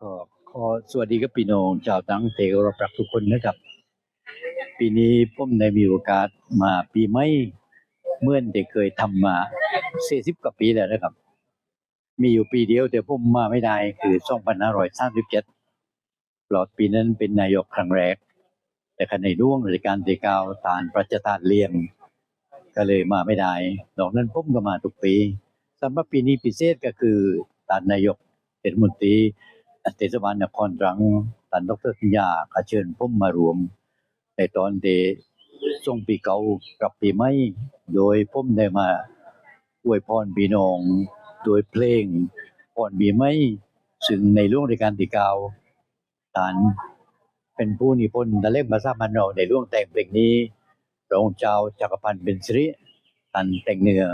ก็ขอสวัสดีกับพี่น้องชาวตังเตกรับรักทุกคนนะครับ ปีนี้ผมได้มีโอกาสมาปีใหม่เมื่อนได้เคยทำมา40กว่าปีแล้วนะครับ มีอยู่ปีเดียวแต่ผมมาไม่ได้คือ2537ปลอดปีนั้นเป็นนายกครั้งแรก แต่ขณะในร่วงราชการที่เก้าตานประจทานเลียง ก็เลยมาไม่ได้นอกนั้นผมก็มาทุกปีสำหรับปีนี้พิเศษก็คือตานนายกเทศมนตรี เทศบาลนครตรังท่านดรสัญญาก็เชิญผมมารวม ในตอนเดส่งปีเก่ากับปีใหม่โดยผมได้มาอวยพรพี่น้องโดยเพลงพรปีใหม่ซึ่งในร่วงรายการที่เก้าท่านเป็นผู้นิพนธ์ตะเล่มภาษาบ้านเราในร่วงแต่งเพลงนี้พระองค์เจ้าจักรพันธ์เป็นสิริท่านแต่งเนื้อ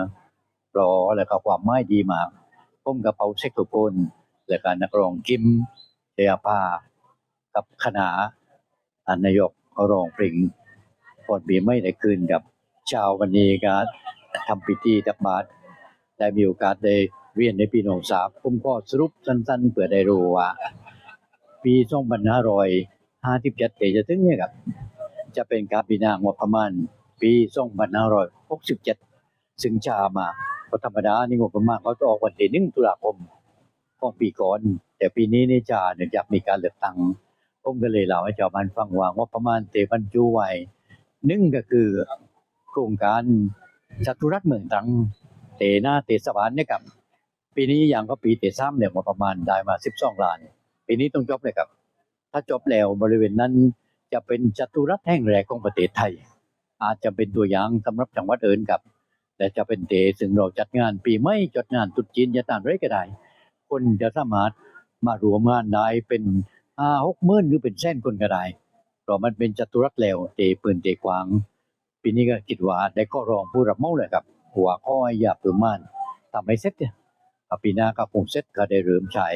รอแล้วก็ความหมายดีมากผมกับเปาเซ็กโทโฟนและการนักร้องกิมเทียภากับคณะท่านนายกรองเพลงพอดบีไม่ได้คืนกับชาววันนี้ก็ทำพิธีตักบาตรได้มีโอกาสได้เรียนในปีหนองสาบผมก็สรุปสั้นๆเพื่อได้รู้ว่า ปี2557เตจะถึงเนี่ยครับ จะเป็นการปีนางบประมาณปี2567ซึ่งชามาเพราะธรรมดานี่งบประมาณเขาจะออกวันที่หนึ่งตุลาคม ของปีก่อน แต่ปีนี้นี่จะเนื่องจากมีการเลือกตั้งผมก็เลยเล่าให้ชาวบ้านฟังว่าว่าประมาณเตบรรจุไว้หนึ่งก็คือโครงการจัตุรัสเมืองตรังเตหน้าเตสวรรค์เนี่ยครับปีนี้อย่างก็ปีเตซ้ำเนี่ยมาประมาณได้มา12ล้าน ปีนี้ต้องจบเลยครับ ถ้าจบแล้วบริเวณนั้นจะเป็นจัตุรัสแห่งแรกของประเทศไทย อาจจะเป็นตัวอย่างสำหรับจังหวัดอื่นครับ แต่จะเป็นเตซึ่งเราจัดงานปีไม่จัดงานตรุษจีนจะตามไรก็ได้ คนจะสามารถมารวมงานได้เป็นห้าหกหมื่นหรือเป็นแสนคนก็ได้เพราะมันเป็นจัตุรัสแล้วเตปืนเตกวางปีนี้ก็คิดว่าได้ข้อรองผู้รับเมาเลยครับหัวข้อให้อยาประมาณทำให้เสร็จเนี่ยอะปีหน้าก็คงเสร็จก็ได้เริ่มใช้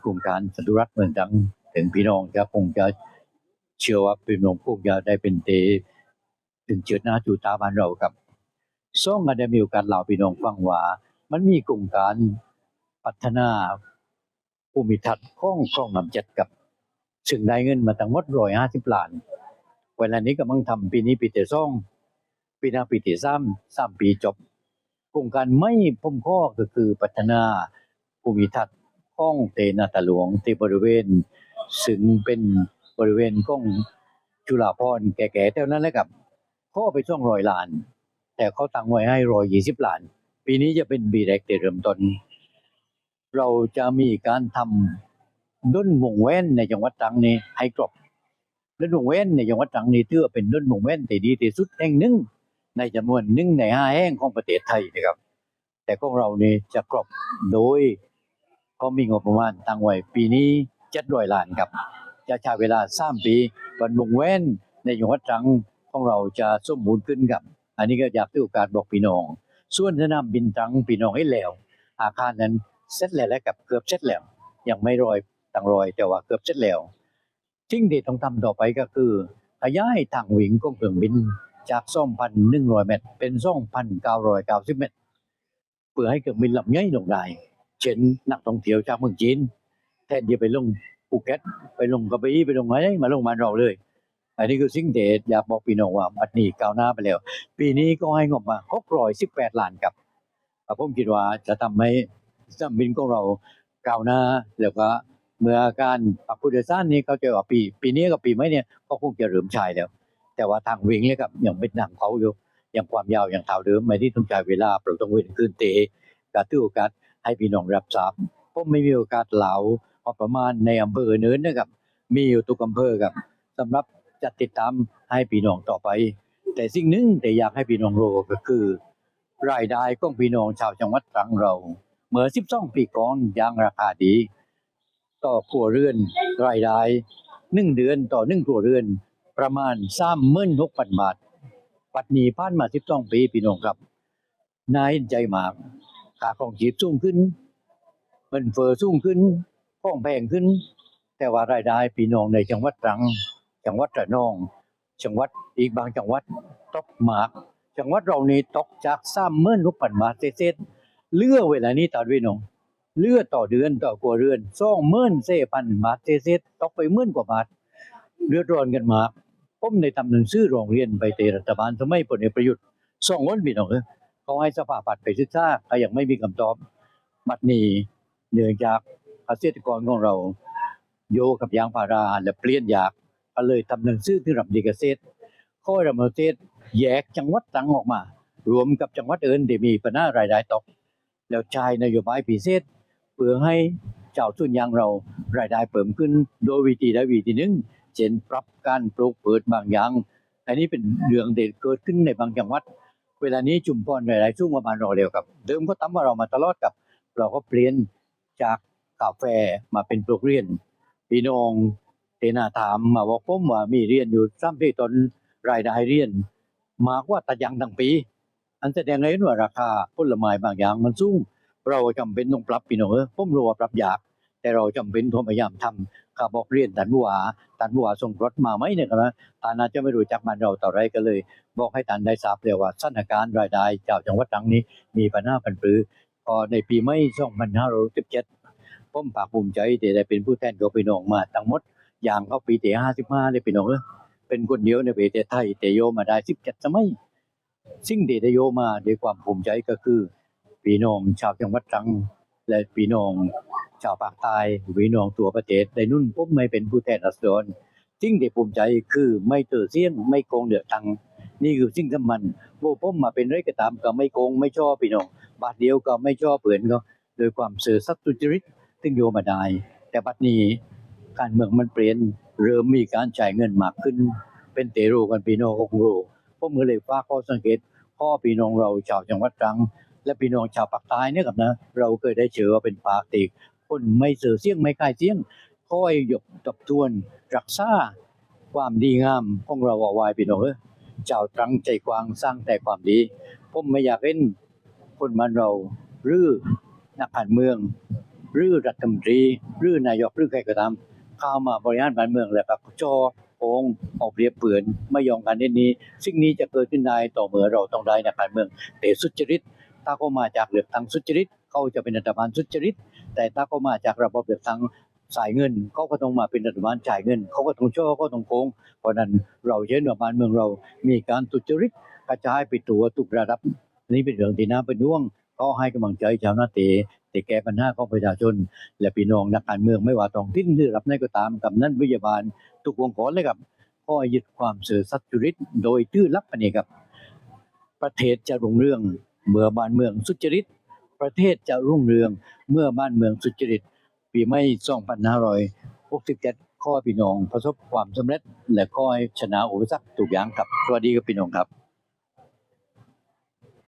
โครงการจัตุรัสเมืองตรังถึงพี่น้องจะคงจะเชื่อว่าพี่น้องคงจะได้เป็นเตถึงเจิดหน้าจูตาบ้านเราครับซ่องก็ได้มีโอกาสเล่าพี่น้องฟังว่ามันมีโครงการ พัฒนาภูมิทัศน์ของคลองน้ำเจ็ดกับซึ่งได้เงินมาทั้งหมดร้อยห้าสิบล้าน เวลานี้กำลังทำปีนี้ปีที่องปีหน้าปีที่สามสามปีจบโครงการไม่พุ่มข้อก็คือพัฒนาภูมิทัศน์ของเตนาตาหลวงที่บริเวณ ซึ่งเป็นบริเวณของจุฬาภรแก่ๆเท่านั้นแหละครับข้อไปช่องร้อยล้าน แต่เขาตั้งไว้ให้ร้อยยี่สิบล้าน ปีนี้จะเป็นปีแรกที่เริ่มต้น เราจะมีการทำด้นวงแว่นในจังหวัดตรังนี้ให้ครบด้นวงแว่นในจังหวัดตรังนี้ถือว่าเป็นด้นวงแว่นที่ดีที่สุดแห่งหนึ่ง ในจำนวนหนึ่งในห้าแห่งของประเทศไทยนะครับ แต่ของเรานี่จะครบโดยเขามีงบประมาณตั้งไว้ปีนี้เจ็ดร้อยล้านครับ จะใช้เวลาสามปีวันวงแว่นในจังหวัดตรังของเราจะสมบูรณ์ขึ้นครับ อันนี้ก็อยากถือโอกาสบอกพี่น้อง ส่วนสนามบินตรังพี่น้องให้แล้ว อาคารนั้น เสร็จแล้วและกับเกือบเสร็จแล้วยังไม่รอยต่างรอย แต่ว่าเกือบเสร็จแล้วสิ่งที่ต้องทำต่อไปก็คือขยายทางวิ่งของเครื่องบินจาก 2,100 เมตร เป็น 2,990 เมตร เพื่อให้เครื่องบินลำใหญ่ลงได้เช่นนักท่องเที่ยวจากเมืองจีน แทนที่ไปลงภูเก็ตไปลงกระบี่ไปลงอะไรมาลงมาเราเลย อันนี้คือสิ่งที่อยากบอกพี่น้องว่าบัดนี้ก้าวหน้าไปแล้ว ปีนี้ก็ให้งบมา618ล้านครับผมคิดว่าจะทำให้ สนามบินของเราก้าวหน้าแล้วก็เมื่อการปรับผู้โดยสารนี้เขาจะว่าปี ปีนี้กับปีใหม่เนี่ยก็คงจะเริ่มใช้แล้ว แต่ว่าทางวิ่งเนี่ยครับยังเป็นหนังเขาอยู่ยังความยาวยังเท่าเดิมไม่ที่ต้องใช้เวลาเราต้องเว้นคืนเตะการถือโอกาสให้พี่น้องรับทราบผมไม่มีโอกาสเหลาพอประมาณในอำเภอเนินนะครับ มีอยู่ทุกอำเภอครับสำหรับจัดติดตามให้พี่น้องต่อไป แต่สิ่งหนึ่งแต่อยากให้พี่น้องรู้ก็คือ รายได้ของพี่น้องชาวจังหวัดตรังเรา เมื่อ12ปีก่อนยางราคาดีต่อครัวเรือนรายได้1เดือนต่อ1ครัวเรือน ประมาณ36,000บาท ปัจจุบันผ่านมา12ปีพี่น้องครับนายใจมากค่าของชีพสูงขึ้นเงินเฟอ้อสูงขึ้นของแพงขึ้น แต่ว่ารายได้พี่น้องในจังหวัดตรัง จังหวัดระนอง จังหวัดอีกบางจังหวัดตกหมาก จังหวัดเรานี่ตกจาก36,000บาทเศษ เลือเวลานี้ตอนพี่น้องเลือดต่อเดือนต่อครัวเรือนสองหมื่นเศพันบาทเศษๆตกไปหมื่นกว่าบาทเดือดร้อนกันมาผมได้ทำหนังสือรองเรียนไปเตรัฐบาลสมัยพลเอกประยุทธ์สองวันพี่น้องเอ้ยเขาให้สภาพัฒน์ไปศึกษาก็ยังไม่มีคำตอบบัดนี้เนื่องจากเกษตรกรของเรา โยกับยางพาราและเปลี่ยนอยากก็เลยทำหนังสือที่รับดีเกษตรข้อรำเกษตรแยกจังหวัดตรังออกมา รวมกับจังหวัดอื่นที่มีปัญหารายได้ตก แล้วใช้นโยบายพิเศษ เพื่อให้เจ้าทุนยางเรารายได้เพิ่มขึ้น โดยวิธีใดวิธีหนึ่งเช่นปรับการปลูกเปิดบางอย่างอันนี้เป็นเรื่องเด็ดเกิดขึ้นในบางจังหวัด เวลานี้จุ่มพรรายได้สูงประมาณเราเร็วครับ เดิมก็ตั้มว่าเรามาตลอดกับ เราก็เปลี่ยนจากกาแฟมาเป็นปลูกเรียนพี่น้องเตนาถามมาบอกผมว่ามีเรียนอยู่ซ้ำที่ตนรายได้เรียน มากว่าตะยังทั้งปี อันแสดงให้เห็นว่าราคาผลไม้บางอย่างมันสูงเราจำเป็นต้องปรับพี่น้องเออผมรู้ว่าปรับยาก แต่เราจำเป็นต้องพยายามทำข้าบอกเรียนตันบัวตันบัวส่งรถมาไหมเนี่ยครับตาน่าจะไม่รู้จักมันเราต่อไรก็เลย บอกให้ตันได้ทราบเลยว่าสถานการณ์รายได้เจ้าจังหวัดตรังนี้มีปัญหาปันปรือพอในปีไม่2517ผมภาคภูมิใจที่ได้เป็นผู้แทนของพี่น้องมาทั้งหมดอย่างเข้าปีที่55เลยพี่น้องเออเป็นคนเดียวในประเทศไทยแต่โยมาได้17สมัย สิ่งที่ได้โยมาด้วยความภูมิใจก็คือพี่น้องชาวจังหวัดตรัง และพี่น้องชาวภาคใต้พี่น้องตัวประเทศได้นุ่นผมไม่เป็นผู้แทนรัศดรสิ่งที่ภูมิใจคือไม่เตอเสียงไม่โกงเดือดตังนี่คือสิ่งสำคัญโบผมมาเป็นไรก็ตามก็ไม่โกงไม่ชอบพี่น้องบาทเดียวก็ไม่ชอบเผื่อนก็โดยความสื่อสัตย์สุจริตซึ่งโยมาได้แต่บัดนี้การเมืองมันเปลี่ยนเริ่มมีการจ่ายเงินมากขึ้น เป็นเตโรกันพี่น้องก็คงรู้ ผมก็เลยฝากข้อสังเกตพ่อพี่น้องเราชาวจังหวัดตรัง และพี่น้องชาวภาคใต้เนี่ยครับนะ เราเคยได้เจอว่าเป็นปากติกคนไม่เสือเสียงไม่คายเสียงคอยหยกตบทวนรักษาความดีงามของเราเอาไว้พี่น้องเอ้ยเจ้าตรังใจกว้างสร้างแต่ความดี ผมไม่อยากเห็นคนมันเรารือนักการเมืองรือรัฐมนตรีรือนายกรือใครก็ตามเข้ามาบริหารบ้านเมืองแล้วก็จอ โองเอาเรียบเปลือนไม่ยอมกันเด่นนี้ สิ่งนี้จะเกิดขึ้นได้ต่อเมื่อเราต้องได้ในการเมือง แต่สุจริตถ้าเขามาจากเลือกตั้งสุจริตเขาจะเป็นรัฐบาลสุจริต แต่ถ้าเขามาจากระบบเลือกตั้งสายเงินเขาก็ต้องมาเป็นรัฐบาลจ่ายเงินเขาก็ต้องช่อเขาก็ต้องโกงเพราะนั้นเราเห็นว่าบ้านเมืองเรามีการทุจริตกระจายไปตัวทุกระดับนี่เป็นเรื่องที่น่าเป็นห่วง ก็ให้กำลังใจชาวนาเตแต่แก้ปัญหาของประชาชน และพี่น้องนักการเมืองไม่ว่าท้องถิ่นหรือรับไหนก็ตามกับนั้นวิทยาบาล ทุกวงกรเลยครับก็ยึดความสื่อสัตย์จริตโดยชื่อลักษณ์นี้ครับ ประเทศจะรุ่งเรืองเมื่อบ้านเมืองสุจริต ประเทศจะรุ่งเรืองเมื่อบ้านเมืองสุจริต ปีไม่2567ข้อพี่น้องประสบความสำเร็จ และข้อชนะอุปสรรคทุกอย่างครับสวัสดีครับพี่น้องครับ